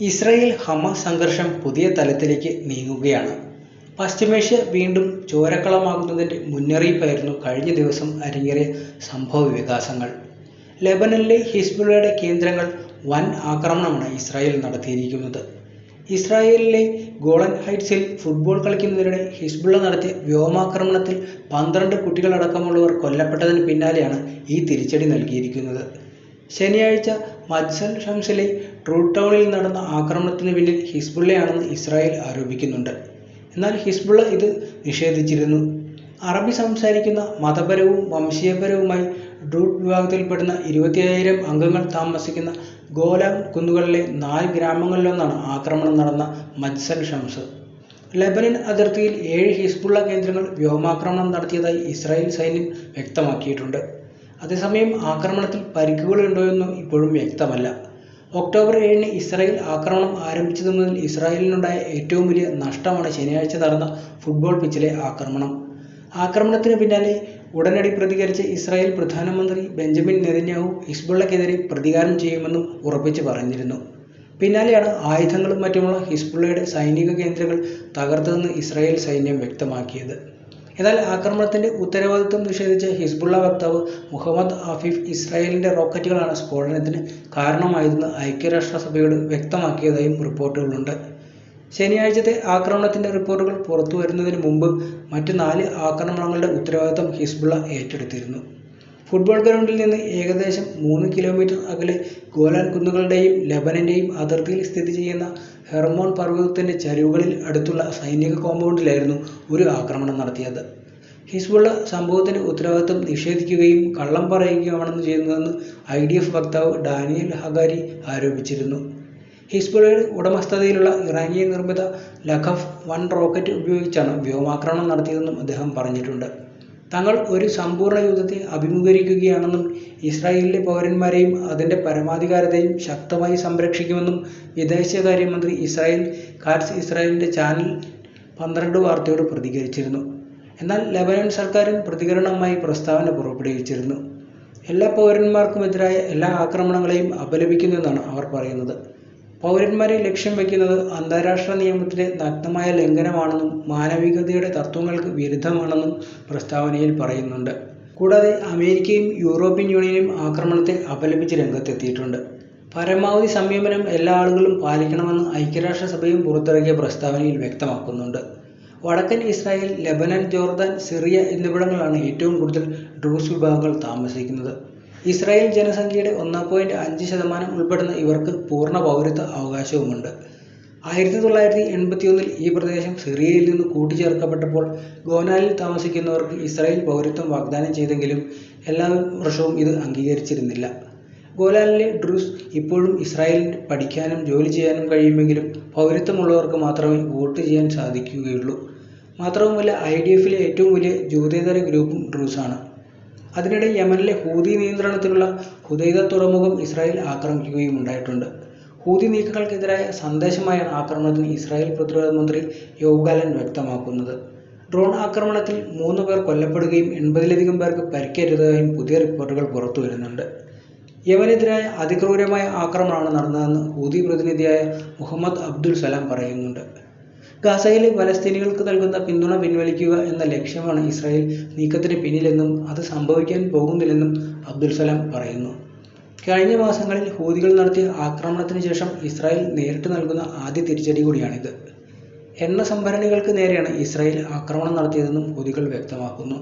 Israel Hamas സംഘർഷം പുതിയ തലത്തിലേക്ക് നീങ്ങുകയാണ്. പശ്ചിമേഷ്യ വീണ്ടും ചോരക്കളമാകുന്നതിന്റെ മുന്നറിയിപ്പായിരുന്നു കഴിഞ്ഞ ദിവസം അരങ്ങേറിയ സംഭവ വികാസങ്ങൾ. ലെബനനിലെ ഹിസ്ബുള്ളയുടെ കേന്ദ്രങ്ങൾ വൻ ആക്രമണമാണ് ഇസ്രായേൽ നടത്തിയിരിക്കുന്നത്. ഇസ്രായേലിലെ ഗോളൻ ഹൈറ്റ്സിൽ ഫുട്ബോൾ കളിക്കുന്നതിനിടെ ഹിസ്ബുള്ള നടത്തിയ വ്യോമാക്രമണത്തിൽ പന്ത്രണ്ട് കുട്ടികളടക്കമുള്ളവർ കൊല്ലപ്പെട്ടതിന് പിന്നാലെയാണ് ഈ തിരിച്ചടി നൽകിയിരിക്കുന്നത്. ശനിയാഴ്ച മജ്സൽ ഷംസിലെ ട്രൂ ടൗണിൽ നടന്ന ആക്രമണത്തിന് പിന്നിൽ ഹിസ്ബുള്ളയാണെന്ന് ഇസ്രായേൽ ആരോപിക്കുന്നുണ്ട്. എന്നാൽ ഹിസ്ബുള്ള ഇത് നിഷേധിച്ചിരുന്നു. അറബി സംസാരിക്കുന്ന മതപരവും വംശീയപരവുമായി ഡ്രൂട്ട് വിഭാഗത്തിൽപ്പെടുന്ന ഇരുപത്തിയായിരം അംഗങ്ങൾ താമസിക്കുന്ന ഗോലാൻ കുന്നുകളിലെ നാല് ഗ്രാമങ്ങളിലൊന്നാണ് ആക്രമണം നടന്ന മജ്സൽ ഷംസ്. ലെബനൻ അതിർത്തിയിൽ ഏഴ് ഹിസ്ബുള്ള കേന്ദ്രങ്ങൾ വ്യോമാക്രമണം നടത്തിയതായി ഇസ്രായേൽ സൈന്യം വ്യക്തമാക്കിയിട്ടുണ്ട്. അതേസമയം ആക്രമണത്തിൽ പരിക്കുകളുണ്ടോയെന്ന് ഇപ്പോഴും വ്യക്തമല്ല. ഒക്ടോബർ ഏഴിന് ഇസ്രായേൽ ആക്രമണം ആരംഭിച്ചതു മുതൽ ഇസ്രായേലിനുണ്ടായ ഏറ്റവും വലിയ നഷ്ടമാണ് ശനിയാഴ്ച നടന്ന ഫുട്ബോൾ പിച്ചിലെ ആക്രമണം. ആക്രമണത്തിന് പിന്നാലെ ഉടനടി പ്രതികരിച്ച ഇസ്രായേൽ പ്രധാനമന്ത്രി ബെഞ്ചമിൻ നെതന്യാഹു ഹിസ്ബുള്ളക്കെതിരെ പ്രതികാരം ചെയ്യുമെന്നും ഉറപ്പിച്ചു പറഞ്ഞിരുന്നു. പിന്നാലെയാണ് ആയുധങ്ങളും മറ്റുമുള്ള ഹിസ്ബുള്ളയുടെ സൈനിക കേന്ദ്രങ്ങൾ തകർത്തതെന്ന് ഇസ്രായേൽ സൈന്യം വ്യക്തമാക്കിയത്. എന്നാൽ ആക്രമണത്തിന്റെ ഉത്തരവാദിത്വം നിഷേധിച്ച ഹിസ്ബുള്ള വക്താവ് മുഹമ്മദ് ആഫിഫ് ഇസ്രായേലിന്റെ റോക്കറ്റുകളാണ് സ്ഫോടനത്തിന് കാരണമായതെന്ന് ഐക്യരാഷ്ട്രസഭയോട് വ്യക്തമാക്കിയതായും റിപ്പോർട്ടുകളുണ്ട്. ശനിയാഴ്ചത്തെ ആക്രമണത്തിന്റെ റിപ്പോർട്ടുകൾ പുറത്തു വരുന്നതിന് മുമ്പ് മറ്റ് നാല് ആക്രമണങ്ങളുടെ ഉത്തരവാദിത്തം ഹിസ്ബുള്ള ഏറ്റെടുത്തിരുന്നു. ഫുട്ബോൾ ഗ്രൗണ്ടിൽ നിന്ന് ഏകദേശം മൂന്ന് കിലോമീറ്റർ അകലെ ഗോലാൻ കുന്നുകളുടെയും ലെബനന്റെയും അതിർത്തിയിൽ സ്ഥിതി ചെയ്യുന്ന ഹെർമോൺ പർവതത്തിന്റെ ചരിവുകളിൽ അടുത്തുള്ള സൈനിക കോമ്പൗണ്ടിലായിരുന്നു ഒരു ആക്രമണം നടത്തിയത്. ഹിസ്ബുള്ള സംഭവത്തിന്റെ ഉത്തരവാദിത്തം നിഷേധിക്കുകയും കള്ളം പറയുകയുമാണെന്ന് ചെയ്യുന്നതെന്ന് ഐ ഡി എഫ് വക്താവ് ഡാനിയൽ ഹഗാരി ആരോപിച്ചിരുന്നു. ഹിസ്ബുള്ളയുടെ ഉടമസ്ഥതയിലുള്ള ഇറാനിയൻ നിർമ്മിത ലഖഫ് വൺ റോക്കറ്റ് ഉപയോഗിച്ചാണ് വ്യോമാക്രമണം നടത്തിയതെന്നും അദ്ദേഹം പറഞ്ഞിട്ടുണ്ട്. തങ്ങൾ ഒരു സമ്പൂർണ യുദ്ധത്തെ അഭിമുഖീകരിക്കുകയാണെന്നും ഇസ്രായേലിലെ പൗരന്മാരെയും അതിന്റെ പരമാധികാരത്തെയും ശക്തമായി സംരക്ഷിക്കുമെന്നും വിദേശകാര്യമന്ത്രി ഇസ്രായേൽ കാറ്റ്സ് ഇസ്രായേലിന്റെ ചാനൽ പന്ത്രണ്ട് വാർത്തയോട് പ്രതികരിച്ചിരുന്നു. എന്നാൽ ലെബനൻ സർക്കാരും പ്രതികരണവുമായി പ്രസ്താവന പുറപ്പെടുവിച്ചിരുന്നു. എല്ലാ പൗരന്മാർക്കുമെതിരായ എല്ലാ ആക്രമണങ്ങളെയും അപലപിക്കുന്നുവെന്നാണ് അവർ പറയുന്നത്. പൗരന്മാരെ ലക്ഷ്യം വയ്ക്കുന്നത് അന്താരാഷ്ട്ര നിയമത്തിലെ നഗ്നമായ ലംഘനമാണെന്നും മാനവികതയുടെ തത്വങ്ങൾക്ക് വിരുദ്ധമാണെന്നും പ്രസ്താവനയിൽ പറയുന്നുണ്ട്. കൂടാതെ അമേരിക്കയും യൂറോപ്യൻ യൂണിയനും ആക്രമണത്തെ അപലപിച്ച് രംഗത്തെത്തിയിട്ടുണ്ട്. പരമാവധി സംയമനം എല്ലാ ആളുകളും പാലിക്കണമെന്ന് ഐക്യരാഷ്ട്രസഭയും പുറത്തിറക്കിയ പ്രസ്താവനയിൽ വ്യക്തമാക്കുന്നുണ്ട്. വടക്കൻ ഇസ്രായേൽ ലെബനൻ ജോർദാൻ സിറിയ എന്നിവിടങ്ങളാണ് ഏറ്റവും കൂടുതൽ ഡ്രൂസ് വിഭാഗങ്ങൾ താമസിക്കുന്നത്. ഇസ്രായേൽ ജനസംഖ്യയുടെ ഒന്ന് പോയിന്റ് അഞ്ച് ശതമാനം ഉൾപ്പെടുന്ന ഇവർക്ക് പൂർണ പൗരത്വ അവകാശവുമുണ്ട്. ആയിരത്തി തൊള്ളായിരത്തി എൺപത്തിയൊന്നിൽ ഈ പ്രദേശം സിറിയയിൽ നിന്ന് കൂട്ടിച്ചേർക്കപ്പെട്ടപ്പോൾ ഗോനാലിൽ താമസിക്കുന്നവർക്ക് ഇസ്രായേൽ പൗരത്വം വാഗ്ദാനം ചെയ്തെങ്കിലും എല്ലാ വർഷവും ഇത് അംഗീകരിച്ചിരുന്നില്ല. ഗോലാനിലെ ഡ്രൂസ് ഇപ്പോഴും ഇസ്രായേലിൽ പഠിക്കാനും ജോലി ചെയ്യാനും കഴിയുമെങ്കിലും പൗരത്വമുള്ളവർക്ക് മാത്രമേ വോട്ട് ചെയ്യാൻ സാധിക്കുകയുള്ളൂ. മാത്രവുമല്ല ഐ ഡി എഫിലെ ഏറ്റവും വലിയ ജൂതേതര ഗ്രൂപ്പും ഡ്രൂസാണ് അതിനിടെ യമനിലെ ഹൂതി നിയന്ത്രണത്തിലുള്ള ഹുദൈദ തുറമുഖം ഇസ്രായേൽ ആക്രമിക്കുകയും ഉണ്ടായിട്ടുണ്ട്. ഹൂതി നീക്കങ്ങൾക്കെതിരായ സന്ദേശമായ ആക്രമണത്തിന് ഇസ്രായേൽ പ്രതിരോധ മന്ത്രി യോവ് വ്യക്തമാക്കുന്നത്. ഡ്രോൺ ആക്രമണത്തിൽ മൂന്ന് പേർ കൊല്ലപ്പെടുകയും എൺപതിലധികം പേർക്ക് പരിക്കേറ്റതായും പുതിയ റിപ്പോർട്ടുകൾ പുറത്തു വരുന്നുണ്ട്. യമനെതിരായ അതിക്രൂരമായ ആക്രമണമാണ് നടന്നതെന്ന് ഹൂതി പ്രതിനിധിയായ മുഹമ്മദ് അബ്ദുൽ സലാം പറയുന്നുണ്ട്. ഗാസയിലെ പലസ്തീനികൾക്ക് നൽകുന്ന പിന്തുണ പിൻവലിക്കുക എന്ന ലക്ഷ്യമാണ് ഇസ്രായേൽ നീക്കത്തിന് പിന്നിലെന്നും അത് സംഭവിക്കാൻ പോകുന്നില്ലെന്നും അബ്ദുൽ സലാം പറയുന്നു. കഴിഞ്ഞ മാസങ്ങളിൽ ഹൂതികൾ നടത്തിയ ആക്രമണത്തിന് ശേഷം ഇസ്രായേൽ നേരിട്ട് നൽകുന്ന ആദ്യ തിരിച്ചടി കൂടിയാണിത്. എണ്ണ സംഭരണികൾക്ക് നേരെയാണ് ഇസ്രായേൽ ആക്രമണം നടത്തിയതെന്നും ഹൂതികൾ വ്യക്തമാക്കുന്നു.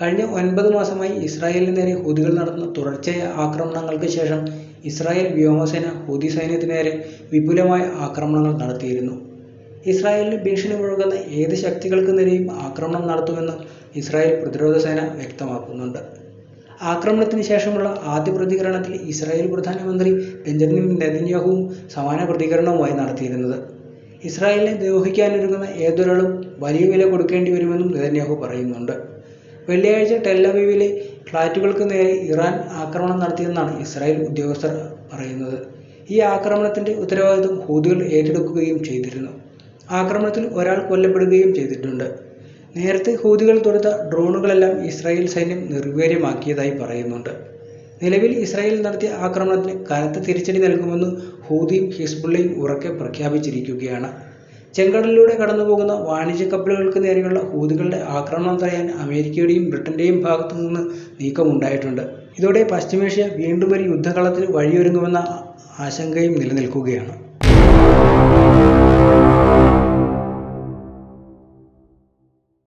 കഴിഞ്ഞ ഒൻപത് മാസമായി ഇസ്രായേലിന് നേരെ ഹൂതികൾ നടത്തുന്ന തുടർച്ചയായ ആക്രമണങ്ങൾക്ക് ശേഷം ഇസ്രായേൽ വ്യോമസേന ഹൂതി സൈന്യത്തിനേരെ വിപുലമായ ആക്രമണങ്ങൾ നടത്തിയിരുന്നു. ഇസ്രായേലിന് ഭീഷണി മുഴങ്ങുന്ന ഏത് ശക്തികൾക്ക് നേരെയും ആക്രമണം നടത്തുമെന്ന് ഇസ്രായേൽ പ്രതിരോധ സേന വ്യക്തമാക്കുന്നുണ്ട്. ആക്രമണത്തിന് ശേഷമുള്ള ആദ്യ പ്രതികരണത്തിൽ ഇസ്രായേൽ പ്രധാനമന്ത്രി ബെഞ്ചമിൻ നെതന്യാഹുവും സമാന പ്രതികരണവുമായി നടത്തിയിരുന്നത്. ഇസ്രായേലിനെ ദ്രോഹിക്കാനൊരുങ്ങുന്ന ഏതൊരാളും വലിയ വില കൊടുക്കേണ്ടി വരുമെന്നും നെതന്യാഹു പറയുന്നുണ്ട്. വെള്ളിയാഴ്ച ടെല്ലവീവിലെ ഫ്ളാറ്റുകൾക്ക് നേരെ ഇറാൻ ആക്രമണം നടത്തിയെന്നാണ് ഇസ്രായേൽ ഉദ്യോഗസ്ഥർ പറയുന്നത്. ഈ ആക്രമണത്തിന്റെ ഉത്തരവാദിത്വം ഹൂതികൾ ഏറ്റെടുക്കുകയും ചെയ്തിരുന്നു. ആക്രമണത്തിൽ ഒരാൾ കൊല്ലപ്പെടുകയും ചെയ്തിട്ടുണ്ട്. നേരത്തെ ഹൂതികൾ തൊടുത്ത ഡ്രോണുകളെല്ലാം ഇസ്രായേൽ സൈന്യം നിർവീര്യമാക്കിയതായി പറയുന്നുണ്ട്. നിലവിൽ ഇസ്രായേൽ നടത്തിയ ആക്രമണത്തിന് കനത്ത തിരിച്ചടി നൽകുമെന്ന് ഹൂതിയും ഹിസ്ബുള്ളയും ഉറക്കെ പ്രഖ്യാപിച്ചിരിക്കുകയാണ്. ചെങ്കടലിലൂടെ കടന്നുപോകുന്ന വാണിജ്യ കപ്പലുകൾക്ക് നേരെയുള്ള ഹൂതികളുടെ ആക്രമണം തടയാൻ അമേരിക്കയുടെയും ബ്രിട്ടന്റെയും ഭാഗത്തു നിന്ന് നീക്കമുണ്ടായിട്ടുണ്ട്. ഇതോടെ പശ്ചിമേഷ്യ വീണ്ടും ഒരു യുദ്ധകളത്തിന് വഴിയൊരുങ്ങുമെന്ന ആശങ്കയും നിലനിൽക്കുകയാണ്.